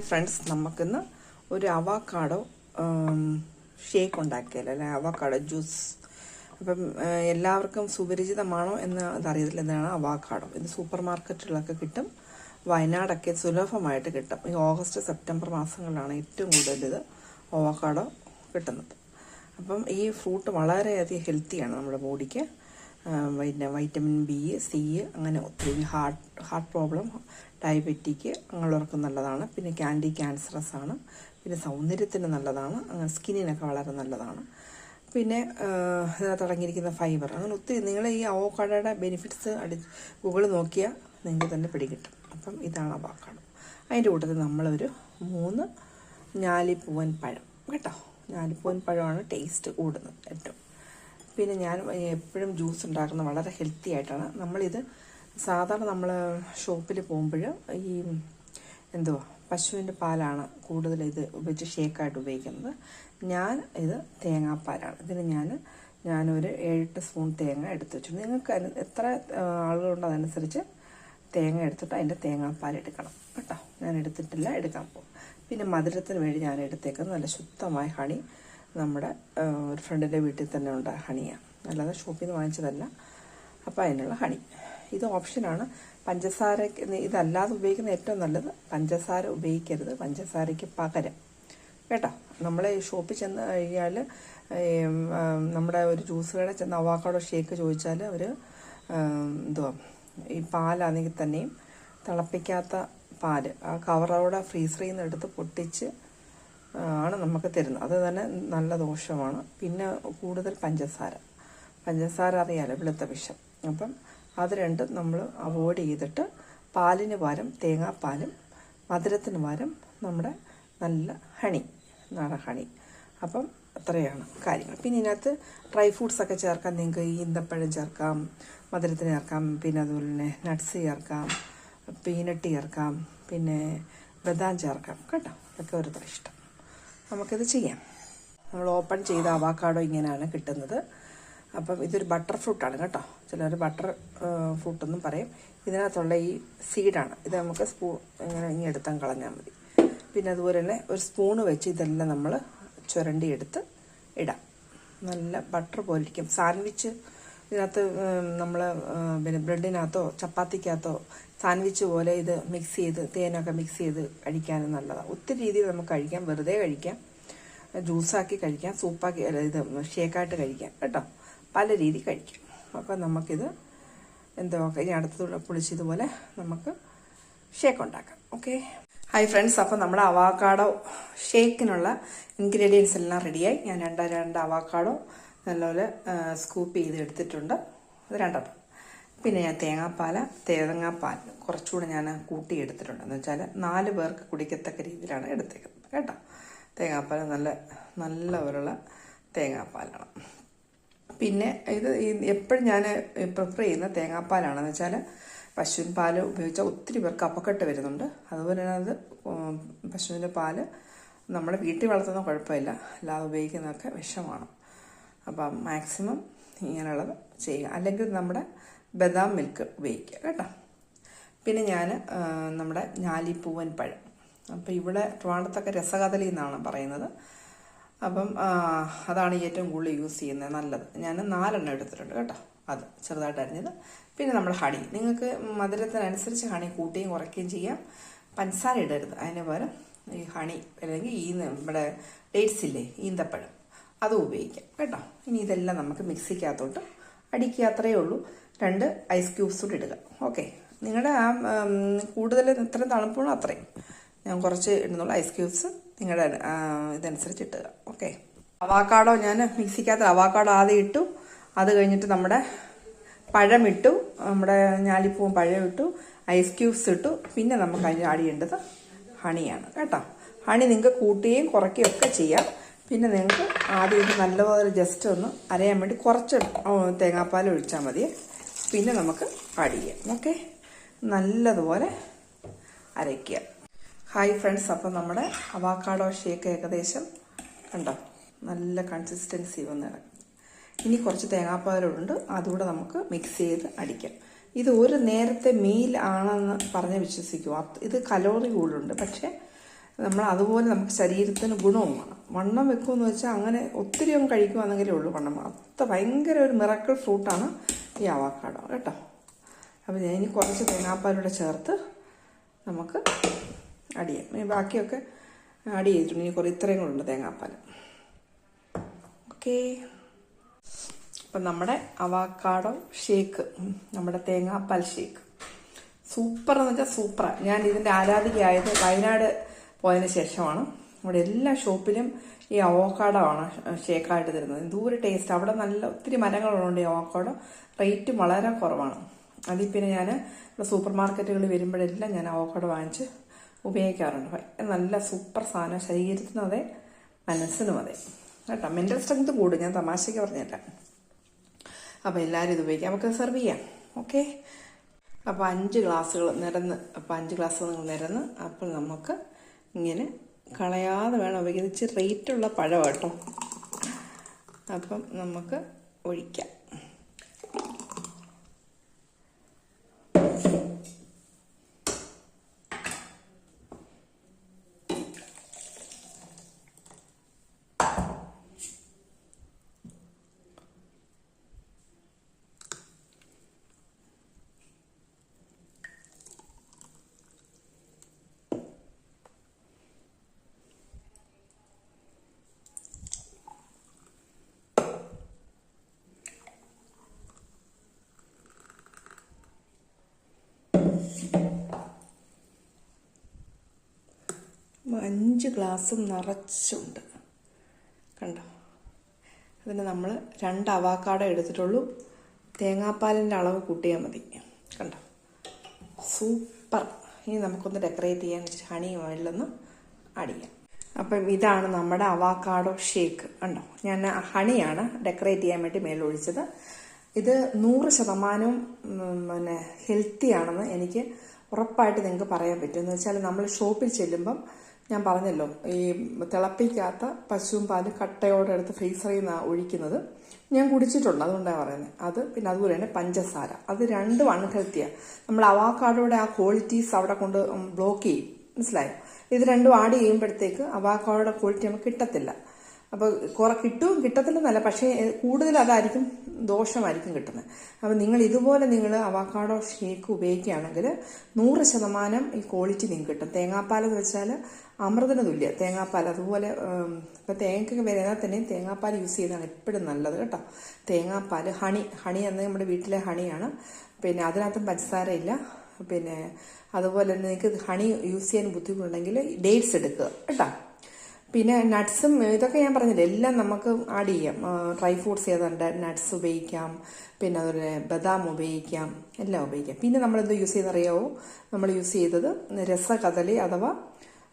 Hi friends നമുക്കിന്ന് ഒരു avocado shake ഉണ്ടാക്കിയല്ലോ അല്ലെ? അവാക്കാടോ ജ്യൂസ് അപ്പം എല്ലാവർക്കും സുപരിചിതമാണോ എന്ന് അതറിയത്തില്ല. എന്താണ് അവാക്കാടോ ഇത് സൂപ്പർ മാർക്കറ്റുകളൊക്കെ കിട്ടും. വയനാടൊക്കെ സുലഭമായിട്ട് കിട്ടും. ഈ ഓഗസ്റ്റ് സെപ്റ്റംബർ മാസങ്ങളിലാണ് ഏറ്റവും കൂടുതൽ ഇത് അവാക്കാടോ കിട്ടുന്നത്. അപ്പം ഈ ഫ്രൂട്ട് വളരെയധികം ഹെൽത്തിയാണ് നമ്മുടെ ബോഡിക്ക്. പിന്നെ വൈറ്റമിൻ ബി സി അങ്ങനെ ഒത്തിരി ഹാർട്ട് ഹാർട്ട് പ്രോബ്ലം ഡയബറ്റിക് അങ്ങനെയുള്ളവർക്ക് നല്ലതാണ്. പിന്നെ ക്യാൻഡി ക്യാൻസറസ് ആണ്. പിന്നെ സൗന്ദര്യത്തിന് നല്ലതാണ്. അങ്ങനെ സ്കിന്നിനൊക്കെ വളരെ നല്ലതാണ്. പിന്നെ ഇതിനകത്ത് അടങ്ങിയിരിക്കുന്ന ഫൈബർ. അങ്ങനെ ഒത്തിരി നിങ്ങൾ ഈ അവോക്കാഡോയുടെ ബെനിഫിറ്റ്സ് അടി ഗൂഗിൾ നോക്കിയാൽ നിങ്ങൾക്ക് തന്നെ പിടികിട്ടും അപ്പം ഇതാണ് അവോക്കാഡോ. അതിന്റെ കൂട്ടത്തിൽ നമ്മളൊരു മൂന്ന് ഞാലിപ്പൂവൻ പഴം. കേട്ടോ? ഞാലിപ്പൂവൻ പഴമാണ് ടേസ്റ്റ് കൂടുന്നത് ഏറ്റവും. പിന്നെ ഞാൻ എപ്പോഴും ജ്യൂസ് ഉണ്ടാക്കുന്നത് വളരെ ഹെൽത്തി ആയിട്ടാണ്. നമ്മളിത് സാധാരണ നമ്മൾ ഷോപ്പിൽ പോകുമ്പോൾ ഈ എന്തുവാ പശുവിന്റെ പാലാണ് കൂടുതൽ ഇത് ഉപയോഗിച്ച് ഷേക്കായിട്ട് ഉപയോഗിക്കുന്നത്. ഞാൻ ഇത് തേങ്ങാപ്പാലാണ്. ഇതിന് ഞാൻ ഞാനൊരു ഏഴെട്ട് സ്പൂൺ തേങ്ങ എടുത്തു വെച്ചു. നിങ്ങൾക്ക് എത്ര ആളുകളുണ്ടോ അതനുസരിച്ച് തേങ്ങ എടുത്തിട്ട് അതിന്റെ തേങ്ങാപ്പാൽ എടുക്കണം. കേട്ടോ. ഞാൻ എടുത്തിട്ടില്ല എടുക്കാൻ പോകും പിന്നെ മധുരത്തിന് വേണ്ടി ഞാൻ എടുത്തേക്കുന്നത് നല്ല ശുദ്ധമായ ഹണി നമ്മുടെ ഒരു ഫ്രണ്ടിന്റെ വീട്ടിൽ തന്നെ ഉണ്ട് ഹണിയാണ് അല്ലാതെ ഷോപ്പിൽ നിന്ന് വാങ്ങിച്ചതല്ല. അപ്പോൾ അതിനുള്ള ഹണി. ഇത് ഓപ്ഷനാണ് പഞ്ചസാര ഇതല്ലാതെ ഉപയോഗിക്കുന്ന ഏറ്റവും നല്ലത് പഞ്ചസാര ഉപയോഗിക്കരുത്. പഞ്ചസാരയ്ക്ക് പകരം. കേട്ടോ? നമ്മൾ ഷോപ്പിൽ ചെന്ന് കഴിഞ്ഞാൽ നമ്മുടെ ഒരു ജ്യൂസ് കട ചെന്ന് അവാക്കാടോ ഷേക്ക് ചോദിച്ചാൽ അവർ എന്തുവാ ഈ പാലാണെങ്കിൽ തന്നെയും തിളപ്പിക്കാത്ത പാൽ ആ കവറോടെ ഫ്രീസറിൽ നിന്ന് എടുത്ത് പൊട്ടിച്ച് ആണ് നമുക്ക് തരുന്നത്. അത് തന്നെ നല്ല ദോഷമാണ്. പിന്നെ കൂടുതൽ പഞ്ചസാര. പഞ്ചസാര അറിയാലോ വെളുത്ത വിഷം. അപ്പം അത് രണ്ടും നമ്മൾ അവോയ്ഡ് ചെയ്തിട്ട് പാലിന് പകരം തേങ്ങാപ്പാലും മധുരത്തിന് പകരം നമ്മുടെ നല്ല ഹണി നാടൻ ഹണി അപ്പം അത്രയാണ് കാര്യങ്ങൾ. പിന്നെ ഇതിനകത്ത് ഡ്രൈ ഫ്രൂട്ട്സ് ഒക്കെ ചേർക്കാം. നിങ്ങൾക്ക് ഈന്തപ്പഴം ചേർക്കാം മധുരത്തിന് ചേർക്കാം പിന്നെ അതുപോലെ തന്നെ നട്ട്സ് ചേർക്കാം പീനട്ട് ചേർക്കാം പിന്നെ ബദാം ചേർക്കാം. കേട്ടോ? ഇതൊക്കെ ഒരുത്തരം ഇഷ്ടം. നമുക്കിത് ചെയ്യാം. നമ്മൾ ഓപ്പൺ ചെയ്ത അവാക്കാഡോ ഇങ്ങനെയാണ് കിട്ടുന്നത്. അപ്പം ഇതൊരു ബട്ടർ ഫ്രൂട്ടാണ് കേട്ടോ. ചിലർ ബട്ടർ ഫ്രൂട്ട് എന്നും പറയും. ഇതിനകത്തുള്ള ഈ സീഡാണ് ഇത് നമുക്ക് സ്പൂ ഇങ്ങനെ ഇങ്ങനെ എടുത്താൽ കളഞ്ഞാൽ മതി. പിന്നെ അതുപോലെ തന്നെ ഒരു സ്പൂണ് വെച്ച് ഇതെല്ലാം നമ്മൾ ചുരണ്ടിയെടുത്ത് ഇടാം. നല്ല ബട്ടർ പോലെ ഇരിക്കും. സാൻഡ്വിച്ച് ഇതിനകത്ത് നമ്മൾ പിന്നെ ബ്രെഡിനകത്തോ ചപ്പാത്തിക്കകത്തോ സാൻഡ്വിച്ച് പോലെ ഇത് മിക്സ് ചെയ്ത് തേനൊക്കെ മിക്സ് ചെയ്ത് കഴിക്കാനും നല്ലതാണ് ഒത്തിരി രീതിയിൽ നമുക്ക് കഴിക്കാം. വെറുതെ കഴിക്കാം. ജ്യൂസാക്കി കഴിക്കാം. സൂപ്പാക്കി ഇത് ഷേക്കായിട്ട് കഴിക്കാം. കേട്ടോ? പല രീതി കഴിക്കാം. അപ്പോൾ നമുക്കിത് എന്തോ ഇനി അടുത്തുള്ള പൊളിച്ചതുപോലെ നമുക്ക് ഷേക്ക് ഉണ്ടാക്കാം. ഓക്കെ ഹായ് ഫ്രണ്ട്സ് അപ്പോൾ നമ്മുടെ അവാക്കാടോ ഷേക്കിനുള്ള ഇൻഗ്രീഡിയൻസ് എല്ലാം റെഡിയായി ഞാൻ രണ്ട് രണ്ട് അവാക്കാടോ നല്ലപോലെ സ്കൂപ്പ് ചെയ്ത് എടുത്തിട്ടുണ്ട്. അത് രണ്ടെണ്ണം. പിന്നെ ഞാൻ തേങ്ങാപ്പാൽ തേങ്ങാപ്പാൽ കുറച്ചുകൂടെ ഞാൻ കൂട്ടി എടുത്തിട്ടുണ്ട്. എന്ന് വെച്ചാൽ നാല് പേർക്ക് കുടിക്കത്തക്ക രീതിയിലാണ് എടുത്തേക്കുന്നത്. കേട്ടോ? തേങ്ങാപ്പാൽ നല്ല നല്ല പോലുള്ള തേങ്ങാപ്പാലാണ്. പിന്നെ ഇത് എപ്പോഴും ഞാൻ പ്രിഫർ ചെയ്യുന്ന തേങ്ങാപ്പാലാണെന്ന് വെച്ചാൽ പശുവിൻ പാൽ ഉപയോഗിച്ചാൽ ഒത്തിരി പേർക്ക് അപ്പക്കെട്ട് വരുന്നുണ്ട്. അതുപോലെ തന്നെ അത് പശുവിന്റെ പാൽ നമ്മുടെ വീട്ടിൽ വളർത്തുന്ന കുഴപ്പമില്ല. അല്ലാതെ ഉപയോഗിക്കുന്നതൊക്കെ വിഷമാണ്. അപ്പം മാക്സിമം ഇങ്ങനെയുള്ളത് ചെയ്യുക. അല്ലെങ്കിൽ നമ്മുടെ ബദാം മിൽക്ക് ഉപയോഗിക്കുക കേട്ടോ. പിന്നെ ഞാൻ നമ്മുടെ ഞാലിപ്പൂവൻ പഴം. അപ്പോൾ ഇവിടെ ട്രിവാണ്ടത്തൊക്കെ രസകദളി എന്നാണ് പറയുന്നത്. അപ്പം അതാണ് ഏറ്റവും കൂടുതൽ യൂസ് ചെയ്യുന്നത്. നല്ലത്. ഞാൻ നാലെണ്ണം എടുത്തിട്ടുണ്ട് കേട്ടോ. അത് ചെറുതായിട്ട് അരിഞ്ഞത്. പിന്നെ നമ്മൾ ഹണി നിങ്ങൾക്ക് മധുരത്തിനനുസരിച്ച് ഹണി കൂട്ടുകയും കുറയ്ക്കുകയും ചെയ്യാം. പഞ്ചസാര ഇടരുത്. അതിന് പകരം ഈ ഹണി അല്ലെങ്കിൽ ഈ നമ്മുടെ ഡേറ്റ്സ് ഇല്ലേ ഈന്തപ്പഴം അതും ഉപയോഗിക്കാം കേട്ടോ. ഇനി ഇതെല്ലാം നമുക്ക് മിക്സിക്കകത്തോട്ട് അടിക്കുക അത്രയേ ഉള്ളൂ. രണ്ട് ഐസ് ക്യൂബ്സ് കൂടി ഇടുക. ഓക്കെ നിങ്ങളുടെ ആ കൂടുതൽ ഇത്രയും തണുപ്പുള്ളൂ അത്രയും. ഞാൻ കുറച്ച് ഇടുന്നുള്ളൂ ഐസ് ക്യൂബ്സ് നിങ്ങളുടെ ഇതനുസരിച്ചിട്ട്. ഓക്കെ. അവാക്കാടോ ഞാൻ മിക്സിക്കകത്ത് അവാക്കാടോ ആദ്യം ഇട്ടു. അത് കഴിഞ്ഞിട്ട് നമ്മുടെ പഴം ഇട്ടു നമ്മുടെ ഞാലിപ്പൂവും പഴം ഇട്ടു. ഐസ് ക്യൂബ്സ് ഇട്ടു. പിന്നെ നമുക്ക് അതിന് അടിയേണ്ടത് ഹണിയാണ്. കേട്ടോ. ഹണി നിങ്ങൾക്ക് കൂട്ടുകയും കുറയ്ക്കുകയും ഒക്കെ ചെയ്യാം. പിന്നെ നിങ്ങൾക്ക് ആദ്യം ഇത് നല്ലപോലെ ജസ്റ്റ് ഒന്ന് അരയാൻ വേണ്ടി കുറച്ച് തേങ്ങാപ്പാൽ ഒഴിച്ചാൽ മതി പിന്നെ നമുക്ക് അടിയാം ഓക്കെ. നല്ലതുപോലെ അരയ്ക്കുക. ഹായ് ഫ്രണ്ട്സ് അപ്പം നമ്മുടെ അവാക്കാടോ ഷേക്ക് ഏകദേശം കണ്ടോ? നല്ല കൺസിസ്റ്റൻസി വന്ന് കിടക്കും ഇനി കുറച്ച് തേങ്ങാപ്പാലുണ്ട് അതുകൂടെ നമുക്ക് മിക്സ് ചെയ്ത് അടിക്കാം. ഇത് ഒരു നേരത്തെ മീൽ ആണെന്ന് പറഞ്ഞ് വിശ്വസിക്കും. ഇത് കലോറി കൂടുതലുണ്ട് പക്ഷേ നമ്മൾ അതുപോലെ നമുക്ക് ശരീരത്തിന് ഗുണവും വേണം വണ്ണം വെക്കുമെന്ന് വെച്ചാൽ അങ്ങനെ ഒത്തിരി ഒന്നും കഴിക്കുവാണെങ്കിലേ ഉള്ളൂ വണ്ണം. അത്ര ഭയങ്കര ഒരു മിറക്കിൾ ഫ്രൂട്ടാണ് ഈ അവാക്കാടോ കേട്ടോ? അപ്പോൾ ഞാൻ ഇനി കുറച്ച് തേങ്ങാപ്പാലൂടെ ചേർത്ത് നമുക്ക് ആഡ് ചെയ്യാം ഇനി ബാക്കിയൊക്കെ ആഡ് ചെയ്തിട്ടുണ്ട്. ഇനി കുറേ ഇത്രയും കൂടെ ഉണ്ട് തേങ്ങാപ്പാൽ. ഓക്കേ അപ്പം നമ്മുടെ അവാക്കാടോ ഷേക്ക്. നമ്മുടെ തേങ്ങാപ്പാൽ ഷേക്ക്. സൂപ്പർ എന്ന് വെച്ചാൽ സൂപ്പറാണ് ഞാൻ ഇതിന്റെ ആരാധികയായത് വയനാട് പോയതിന് ശേഷമാണ്. അവിടെ എല്ലാ ഷോപ്പിലും ഈ അവോക്കാഡോ ആണ് ഷേക്കായിട്ട് തരുന്നത്. എന്തോരം ടേസ്റ്റ് അവിടെ നല്ല ഒത്തിരി മരങ്ങളുണ്ട് ഈ അവോക്കാഡോ റേറ്റ് വളരെ കുറവാണ്. അതിൽ പിന്നെ ഞാൻ ഇവിടെ സൂപ്പർ മാർക്കറ്റുകളിൽ വരുമ്പോഴെല്ലാം ഞാൻ അവോക്കാഡോ വാങ്ങിച്ച് ഉപയോഗിക്കാറുണ്ട്. ഭയങ്കര നല്ല സൂപ്പർ സാധനം ശരീരത്തിനും അതെ മനസ്സിനും അതെ. കേട്ടോ മെന്റൽ സ്ട്രെങ്ത് കൂടും. ഞാൻ തമാശയ്ക്ക് പറഞ്ഞില്ല അപ്പോൾ എല്ലാവരും ഇത് ഉപയോഗിക്കാം. നമുക്ക് സെർവ് ചെയ്യാം. ഓക്കെ അപ്പോൾ അഞ്ച് ഗ്ലാസ്സുകൾ നിരന്ന് അപ്പോൾ അഞ്ച് ഗ്ലാസ് നിങ്ങൾ നിരന്ന് അപ്പോൾ നമുക്ക് ഇങ്ങനെ കളയാതെ വേണം ഉപയോഗിക്കുന്നത് ഇച്ചിരി റേറ്റുള്ള പഴം കേട്ടോ. അപ്പം നമുക്ക് ഒഴിക്കാം. അഞ്ച് ഗ്ലാസ്സും നിറച്ചുണ്ട്. കണ്ടോ? അതിന് നമ്മൾ രണ്ട് അവാക്കാട എടുത്തിട്ടുള്ളൂ. തേങ്ങാപ്പാലിന്റെ അളവ് കൂട്ടിയാൽ മതി. കണ്ടോ? സൂപ്പർ. ഇനി നമുക്കൊന്ന് ഡെക്കറേറ്റ് ചെയ്യാൻ ഹണി ഓയിലൊന്ന് ആഡ് അപ്പം ഇതാണ് നമ്മുടെ അവാക്കാഡോ ഷേക്ക്. ഉണ്ടോ ഞാൻ ഹണിയാണ് ഡെക്കറേറ്റ് ചെയ്യാൻ വേണ്ടി മേലൊഴിച്ചത്. ഇത് നൂറ് ശതമാനവും പിന്നെ ഹെൽത്തി ആണെന്ന് എനിക്ക് ഉറപ്പായിട്ട് നിങ്ങൾക്ക് പറയാൻ പറ്റും. എന്ന് വെച്ചാൽ നമ്മൾ ഷോപ്പിൽ ചെല്ലുമ്പം ഞാൻ പറഞ്ഞല്ലോ ഈ തിളപ്പിക്കാത്ത പശുവും പാൽ കട്ടയോടെ എടുത്ത് ഫ്രീസറിൽ നിന്ന് ഒഴിക്കുന്നത് ഞാൻ കുടിച്ചിട്ടുണ്ട് അതുകൊണ്ടാണ് പറയുന്നത് അത് പിന്നെ അതുപോലെ തന്നെ പഞ്ചസാര. അത് രണ്ടും അൺഹെൽത്തിയാണ് നമ്മൾ അവാക്കാടോടെ ആ ക്വാളിറ്റീസ് അവിടെ കൊണ്ട് ബ്ലോക്ക് ചെയ്യും. മനസ്സിലായോ? ഇത് രണ്ടും ആഡ് ചെയ്യുമ്പോഴത്തേക്ക് അവാക്കാടോടെ ക്വാളിറ്റി നമുക്ക് കിട്ടത്തില്ല. അപ്പോൾ കുറെ കിട്ടും കിട്ടത്തില്ലെന്നല്ല പക്ഷേ കൂടുതൽ അതായിരിക്കും ദോഷമായിരിക്കും കിട്ടുന്നത്. അപ്പം നിങ്ങൾ ഇതുപോലെ നിങ്ങൾ അവക്കാഡോ ഷേക്ക് ഉപയോഗിക്കുകയാണെങ്കിൽ നൂറ് ശതമാനം ഈ ക്വാളിറ്റി നിങ്ങൾക്ക് കിട്ടും. തേങ്ങാപ്പാൽ എന്ന് വെച്ചാൽ അമൃതന് തുല്യ. തേങ്ങാപ്പാൽ അതുപോലെ ഇപ്പം തേങ്ങയ്ക്ക് വരുന്നാൽ തന്നെയും തേങ്ങാപ്പാൽ യൂസ് ചെയ്യുന്നതാണ് എപ്പോഴും നല്ലത് കേട്ടോ. തേങ്ങാപ്പാൽ ഹണി ഹണി എന്നത് നമ്മുടെ വീട്ടിലെ ഹണിയാണ്. പിന്നെ അതിനകത്തും പഞ്ചസാരയില്ല. പിന്നെ അതുപോലെ തന്നെ നിങ്ങൾക്ക് ഹണി യൂസ് ചെയ്യാൻ ബുദ്ധിമുട്ടുണ്ടെങ്കിൽ ഡേറ്റ്സ് എടുക്കുക കേട്ടോ. പിന്നെ നട്ട്സും ഇതൊക്കെ ഞാൻ പറഞ്ഞില്ല എല്ലാം നമുക്ക് ആഡ് ചെയ്യാം. ഡ്രൈ ഫ്രൂട്ട്സ് ചെയ്തുണ്ട് നട്ട്സ് ഉപയോഗിക്കാം പിന്നെ അതുപോലെ ബദാം ഉപയോഗിക്കാം എല്ലാം ഉപയോഗിക്കാം. പിന്നെ നമ്മൾ എന്ത് യൂസ് ചെയ്യുന്നറിയാവോ നമ്മൾ യൂസ് ചെയ്തത് രസകദളി അഥവാ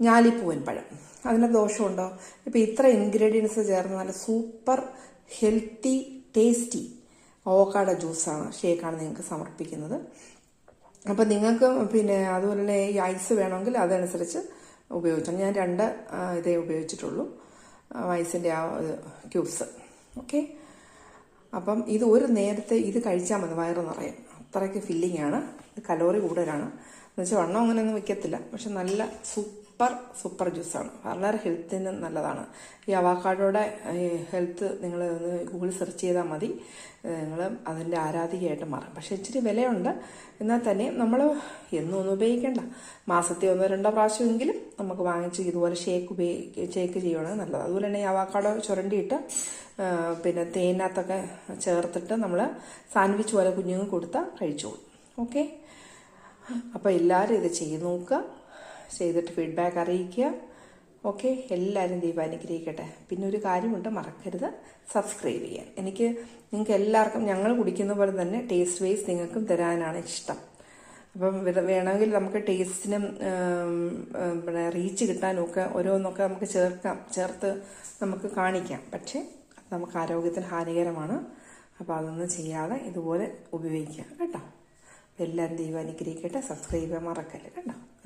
ഞാലിപ്പൂവൻ പഴം. അതിന് ദോഷമുണ്ടോ ഇപ്പം ഇത്ര ഇൻഗ്രീഡിയൻസ് ചേർന്ന് നല്ല സൂപ്പർ ഹെൽത്തി ടേസ്റ്റി ഓക്കാട ജ്യൂസാണ് ഷേക്കാണ് നിങ്ങൾക്ക് സമർപ്പിക്കുന്നത്. അപ്പം നിങ്ങൾക്ക് പിന്നെ അതുപോലെ ഈ ഐസ് വേണമെങ്കിൽ അതനുസരിച്ച് ഉപയോഗിച്ചു ഞാൻ രണ്ട് ഇതേ ഉപയോഗിച്ചിട്ടുള്ളൂ. ഐസിന്റെ ആ ക്യൂബ്സ്. ഓക്കെ? അപ്പം ഇത് ഒരു നേരത്തെ ഇത് കഴിച്ചാൽ മതി വയറ് നിറയും. അത്രയ്ക്ക് ഫില്ലിംഗ് ആണ് കലോറി കൂടുതലാണ്. എന്ന് വെച്ചാൽ വണ്ണം അങ്ങനെയൊന്നും വയ്ക്കത്തില്ല പക്ഷെ നല്ല സൂപ്പർ സൂപ്പർ ജ്യൂസാണ്. വളരെ ഹെൽത്തിന് നല്ലതാണ്. ഈ അവാക്കാടോടെ ഹെൽത്ത് നിങ്ങൾ ഒന്ന് ഗൂഗിൾ സെർച്ച് ചെയ്താൽ മതി. നിങ്ങൾ അതിന്റെ ആരാധികയായിട്ട് മാറും. പക്ഷെ ഇച്ചിരി വിലയുണ്ട്. എന്നാൽ തന്നെ നമ്മൾ എന്നും ഒന്നും ഉപയോഗിക്കേണ്ട. മാസത്തിൽ ഒന്നോ രണ്ടോ പ്രാവശ്യമെങ്കിലും നമുക്ക് വാങ്ങിച്ച് ഇതുപോലെ ഷേക്ക് ഉപയോഗിക്കുക ഷേക്ക് ചെയ്യുകയാണെങ്കിൽ നല്ലത്. അതുപോലെ തന്നെ ഈ അവാക്കാടോ ചുരണ്ടിയിട്ട് പിന്നെ തേനകത്തൊക്കെ ചേർത്തിട്ട് നമ്മൾ സാൻഡ്വിച്ച് പോലെ കുഞ്ഞുങ്ങൾക്ക് കൊടുത്താൽ കഴിച്ചോളും. ഓക്കെ? അപ്പോൾ എല്ലാവരും ഇത് ചെയ്ത് നോക്കുക. ചെയ്തിട്ട് ഫീഡ്ബാക്ക് അറിയിക്കുക. ഓക്കെ എല്ലാവരും ദൈവം അനുഗ്രഹിക്കട്ടെ. പിന്നെ ഒരു കാര്യമുണ്ട് മറക്കരുത്. സബ്സ്ക്രൈബ് ചെയ്യാൻ. എനിക്ക് നിങ്ങൾക്ക് എല്ലാവർക്കും ഞങ്ങൾ കുടിക്കുന്ന പോലെ തന്നെ ടേസ്റ്റ് വൈസ് നിങ്ങൾക്കും തരാനാണ് ഇഷ്ടം. അപ്പം വേണമെങ്കിൽ നമുക്ക് ടേസ്റ്റിനും പിന്നെ റീച്ച് കിട്ടാനുമൊക്കെ ഓരോന്നൊക്കെ നമുക്ക് ചേർക്കാം ചേർത്ത് നമുക്ക് കാണിക്കാം. പക്ഷേ നമുക്ക് ആരോഗ്യത്തിന് ഹാനികരമാണ്. അപ്പോൾ അതൊന്നും ചെയ്യാതെ ഇതുപോലെ ഉപയോഗിക്കുക. കേട്ടോ? എല്ലാവരും ദൈവം അനുഗ്രഹിക്കട്ടെ. സബ്സ്ക്രൈബ് ചെയ്യാൻ മറക്കല്ലേ കേട്ടോ?